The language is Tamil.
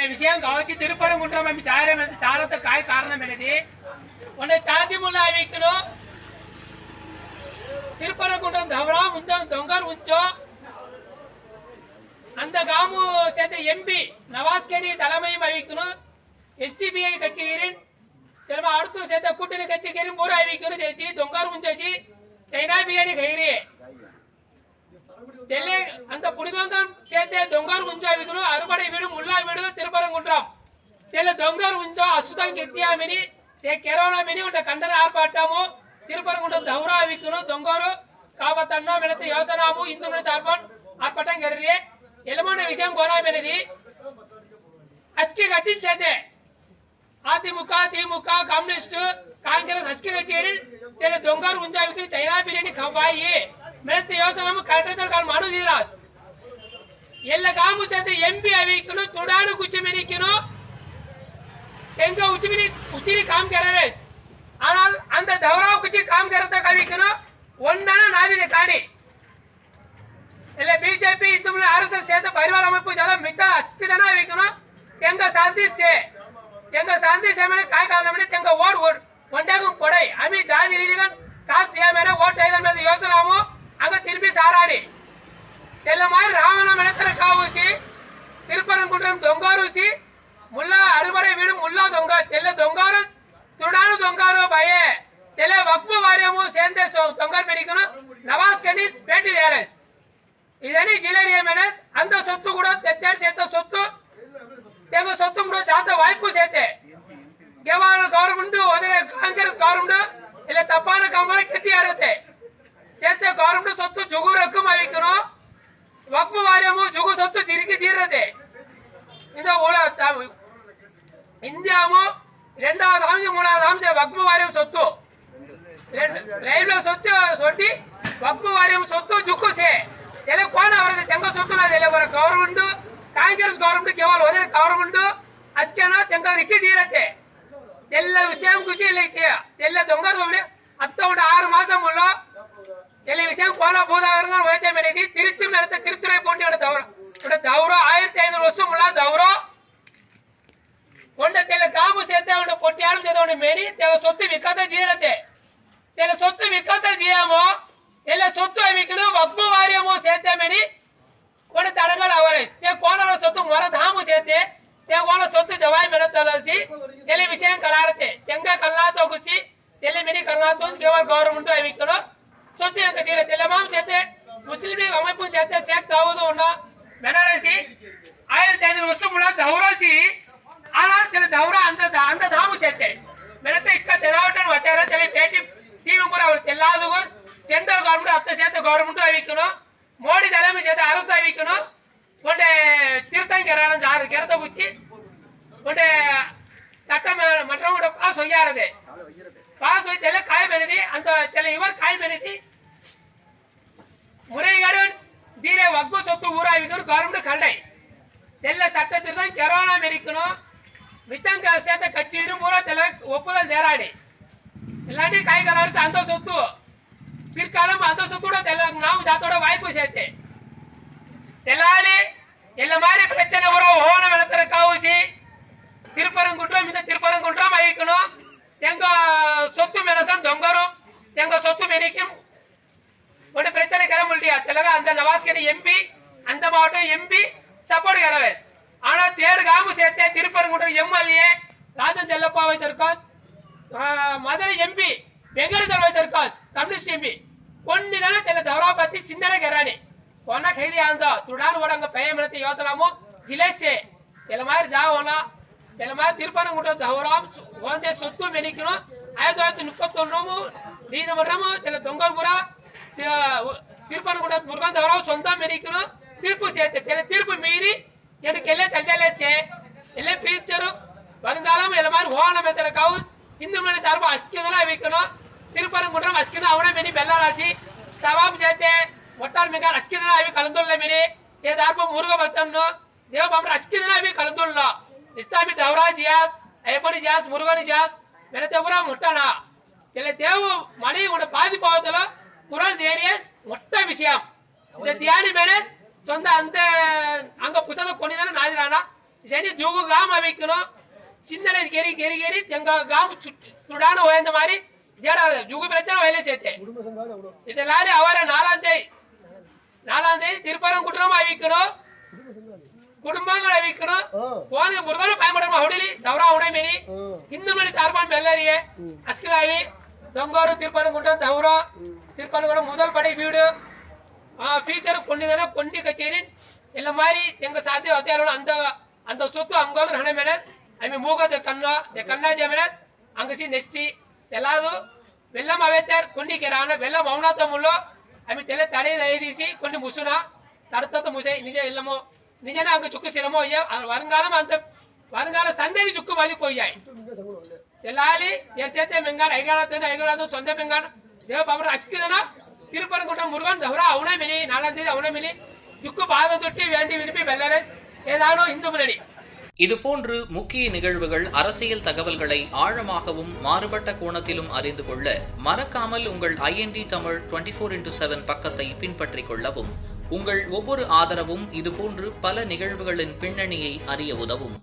ఇలా విషయం కావచ్చు తిరుపరంగుంటాం మేము చారం చారతో కాయ కారణం అనేది మొన్న చాతిముల వ్యక్తులు తిరుపరంగుంటాం దవరా ఉంచాం దొంగలు ఉంచో அந்த காமு சேர்ந்த எம்பி நவாஸ் கேடி தலைமையும் அறிவிக்கணும் எஸ்டிபிஐ கட்சிகளின் திரும்ப அடுத்து சேர்ந்த கூட்டணி கட்சிகளின் கூட அறிவிக்கணும் చేసి தெல்லை அந்த புனிதம் தான் சேர்த்தே தொங்கார் குஞ்சா விதுனு அறுபடை வீடும் உள்ளா வீடு திருப்பரங்குன்றம். தெல்ல தொங்கார் குஞ்சா அசுதம் கெத்தியாமினி தே கெரோனாமினி உண்ட கண்டன ஆர்ப்பாட்டமோ திருப்பரங்குன்றம் தௌரா விக்கணும் தொங்காரு காபத்தன்னா மிடத்து யோசனாமு இந்து மிடத்து ஆர்ப்பான் ஆர்ப்பாட்டம் கெடுறே எலுமான விஷயம் கோராமினி அச்சி கட்சி சேர்த்தே. அதிமுக திமுக கம்யூனிஸ்ட் காங்கிரஸ் அஸ்கி கட்சியில் தெல்ல தொங்கார் குஞ்சா விக்கிற சைனா பிரியாணி கவாயி ಮೇಸ್ತಿ ಯೋಚನೆ ಕಳೆದ ಕಾಲ್ ಮಾಡುದಿಲ್ಲ ಎಲ್ಲ ಕಾಮು ಸತ್ತೆ ಎಂಬಿ ಅವಿಕನು ತುಡಾಡು எங்க உச்சிமினி உச்சினி காம் கரவே ஆனால் அந்த தவறா குச்சி காம் கரத்த கவிக்கணும். ஒன்னான நாதிரி காணி. இல்ல பிஜேபி இதுல அரசு சேர்த்து பரிவார அமைப்பு ஜல மிச்சம் அஸ்திதனா வைக்கணும் எங்க சாந்தி சே எங்க சாந்தி சேமனை காய் காலமணி எங்க ஓடு ஓடு. ஒன்றாகும் கொடை அமி ஜாதி ரீதிகள் கால் మరి తెల్లమారి రావణ వెనకన కావూసి తిరుపరంకుంట్రం దొంగారూసి ముల్లా అరుబరే వీడు ముల్లా దొంగ తెల్ల దొంగారు తుడాను దొంగారు భయే తెల్ల వక్ఫు వార్యము సేందే దొంగర్ పెడికను నవాజ్ కనీస్ పేటి దేరస్ ఇదని జిల్లేరి ఏమైనా అంత సొత్తు కూడా తెచ్చారు చేత సొత్తు తెగ సొత్తు కూడా జాత వాయిపు చేతే కేవలం గవర్నమెంట్ కాంగ్రెస్ గవర్నమెంట్ ಇಲ್ಲ ತಪ್ಪಾನ ಕಂಬಳ ಕೆತ್ತಿ ಹರತ್ತೆ చేస్తే గవర్నమెంట్ సొత్తు జుగు రకం అవికను వక్ఫ్ వార్యము జుగు సొత్తు తిరిగి తీరదే இந்த உல- இந்தியாவும் ரெண்டாவது அம்சம் மூணாவது அம்சம் வக்பு வாரியம் சொத்து ரெண்டு- ரைல்வே சொத்து சொட்டி வக்பு வாரியம் சொத்து ಜುಕ್ಕುಸೆ ಎಲ್ಲ ಕೋಣ ಅವರದ್ದು ತೆಂಗ ಸೊತ್ತು ಎಲ್ಲ ಬರ ಗೌರ್ಮೆಂಟ್ ಕಾಂಗ್ರೆಸ್ ಗೌರ್ಮೆಂಟ್ ಕೇವಲ ಹೋದ್ರೆ ಗೌರ್ಮೆಂಟ್ ಅಚ್ಕೆನ ತೆಂಗ ರಿಕ್ಕಿ ತೀರತ್ತೆ ಎಲ್ಲ ವಿಷಯ ಕುಚಿ ಇಲ್ಲ ಎಲ್ಲ ದೊಂಗ திருச்சி நடத்த திருத்துறை போட்டியோட தௌரம் இவட ஆயிரத்தி ஐநூறு வருஷம் உள்ள தௌரம் கொண்ட தெல தாபு சேர்த்து கொட்டியாலும் பொட்டியாலும் செய்தவன மேடி தெல சொத்து விற்காத ஜீரத்தே தெல சொத்து விற்காத ஜீயமோ தெல சொத்து அமைக்கணும் வக்பு வாரியமோ சேர்த்த மேடி கொண்ட தடங்கள் அவரை. தே கோணல சொத்து மொர தாமு சேர்த்து தே கோண சொத்து ஜவாய் மேட தலசி தெல விஷயம் கலாரத்தே தெங்க கல்லாத்தோ குசி தெல மேடி கல்லாத்தோ கேவல் கவர்மெண்ட்டும் அமைக்கணும் சொத்து எனக்கு ஜீரத்தை எல்லாமும் சேர்த்து முஸ்லீம் லீக் அமைப்பு சேர்த்த ஷேக் தாவூது ஒன்னா பெனாரசி ஆயிரத்தி ஐநூறு வருஷம் உள்ள தௌராசி. ஆனால் சில தௌரா அந்த அந்த தாமு சேர்த்தேன். மெனத்தை இக்க தெலாவட்டன் வச்சாரா சில பேட்டி டிவி கூட அவர் தெல்லாதவர் சென்ட்ரல் கவர்மெண்ட் அத்தை சேர்த்து கவர்மெண்ட்டும் அறிவிக்கணும் மோடி தலைமை சேர்த்து அரசு அறிவிக்கணும் கொண்டு திருத்தம் கெறாரம் சாரு கெரத்தை குச்சி கொண்டு சட்டமன்றம் மட்டும் பாஸ் ஒய்யாரது வக்கு சொத்து ஊராவிக்கணும் கவர்மெண்ட் கண்டை. தெல்ல சட்டத்தில் தான் கெரோலம் இருக்கணும் மிச்சம் சேர்ந்த கட்சியிலும் பூரா தெல ஒப்புதல் தேராடி இல்லாட்டி கை கலரசு அந்த சொத்து. பிற்காலம் அந்த சொத்தோட தெல்ல நாம் ஜாத்தோட வாய்ப்பு சேர்த்து. தெல்லாலே எல்லா மாதிரி பிரச்சனை வரும்? ஓணம் நடத்துற காவுசி. திருப்பரங்குன்றம் இந்த திருப்பரங்குன்றம் அழிக்கணும். எங்க சொத்து மெனசம் தொங்கரும் எங்க சொத்து மெரிக்கும் उन्होंने प्रचंड गर्म उल्टी आते लगा अंदर नवाज के लिए एमपी अंदर मावटे एमपी सपोर्ट कर रहे ஆனா தேடு காமு சேர்த்தே திருப்பரங்குன்றம் எம்எல்ஏ ராஜன் செல்லப்பாவை சர்க்காஸ் மதுரை எம்பி பெங்களூர் சர்வை சர்க்காஸ் கம்யூனிஸ்ட் எம்பி కొన్ని నెల తెల్ల దౌరాపతి సిందర గెరాని కొన్న ఖైది ఆందో తుడాలు ఓడంగ పేయమనత యోచనము జిలేసే తెలమారి జావన తెలమారి తిరుపనం గుట్ట జవరాం ఓందే సొత్తు మెనికిను ఐదు ఐదు ముప్పత్తొన్నము నీదమరము తెల దొంగరపుర తీర్పును కూడా దుర్గం ద్వారా సొంతం మెరీకును తీర్పు చేస్తే తీర్పు మీరి எனக்கு எல்லாம் சண்டலேச்சே எல்லாம் பிரிச்சரும் வருங்காலம் எல்லா மாதிரி ஓனம் எத்தனைக்காவும் இந்து மணி சார்பு அசிக்கதெல்லாம் வைக்கணும். திருப்பரங்குன்றம் அசிக்கணும் அவனே மினி பெல்லாராசி. சவாபு சேர்த்தே ஒட்டால் மிக அசிக்கதெல்லாம் அவி கலந்துள்ள மினி. ஏ தார்பு முருக பக்தம்னு தேவபாமர் அசிக்கதெல்லாம் அவி கலந்துள்ளோம் இஸ்லாமி தவரா ஜியாஸ் ஐயப்பனி ஜியாஸ் முருகனி ஜியாஸ் மென தேவரா முட்டானா. இல்லை தேவ மனைவி உட பாதிப்பாவத்திலும் குரல் ఏరియాస్ మొత్తం விஷயம். இந்த దియాని మేనేజ్ சொந்த அந்த అంగ పుస్తకం కొనిదని தானே రానా சரி தூக்கு காம வைக்கணும். சிந்தனை கேரி கேரி கேரி எங்க காம சுடான உயர்ந்த மாதிரி ஜேடாது ஜுகு பிரச்சனை வயலே சேர்த்தேன். இந்த லாரி அவர நாலாம் தேதி நாலாம் தேதி திருப்பரம் குற்றமா வைக்கணும். குடும்பங்களை வைக்கணும். போன முருகனை பயன்படுமா அவடிலி தவறா உடம்பெனி இந்து மணி சார்பான் மெல்லறியே அஸ்கலாவி. தொங்கோடு திருப்பரங்குன்றம் தவறோ திருப்பரங்குன்றம் முதல் படை வீடு ஃபீச்சர் பொண்ணு தானே பொண்ணு கச்சேரின் ಇಲ್ಲ ಮಾರಿ ಹೆಂಗ ಸಾಧ್ಯ ಅದೇ ಅಲ್ಲ ಅಂತ ಅಂತ ಸುತ್ತು ಹಂಗೋದ್ರ ಹಣ ಮೇಲೆ ಐಮಿ ಮೂಗದ ಕನ್ನ ಕನ್ನಾಜ ಮೇಲೆ ಅಂಗಸಿ ನೆಸ್ಟಿ ಎಲ್ಲಾದು ಬೆಲ್ಲಂ ಅವೇತಾರ್ ಕೊಂಡಿ ಕೆರಾವನ ಬೆಲ್ಲಂ ಅವನ ತಮ್ಮುಲ್ಲು ಐಮಿ ತಲೆ ತಡೆ ದಯದೀಸಿ ಕೊಂಡಿ ಮುಸುನ ತಡತದ ಮುಸೆ ನಿಜ ಇಲ್ಲಮೋ ನಿಜನ ಅಂಗ ಚುಕ್ಕು ಸಿರಮೋ ಅಯ್ಯ வருங்காலம் அந்த வருங்கால சந்ததி சுக்கு மாதிரி போய் ಎಲ್ಲಾಲಿ ಎಷ್ಟೈತೆ ಮಿಂಗಾರ ಐಗಾರತ್ತಂದ್ರೆ ಐಗಾರದು ಸೊಂದೆ ಮಿಂಗಾರ ದೇವ ಬಾಬ್ರ ಅಸ್ಕಿದನ ತಿರುಪರಂಗುಟ ಮುರುಗನ್ ದವರ ಅವನೇ ಮಿಲಿ ನಾಲಂತೇದಿ ಅವನೇ ಮಿಲಿ ದುಕ್ಕು பாதம் தொட்டி வேண்டி விரும்பி வெள்ளரஸ் ஏதானோ இந்து முன்னணி. இதுபோன்று முக்கிய நிகழ்வுகள் அரசியல் தகவல்களை ஆழமாகவும் மாறுபட்ட கோணத்திலும் அறிந்து கொள்ள மறக்காமல் உங்கள் IND Tamil twenty four into seven பக்கத்தை பின்பற்றிக் கொள்ளவும். உங்கள் ஒவ்வொரு ஆதரவும் இதுபோன்று பல நிகழ்வுகளின் பின்னணியை அறிய உதவும்.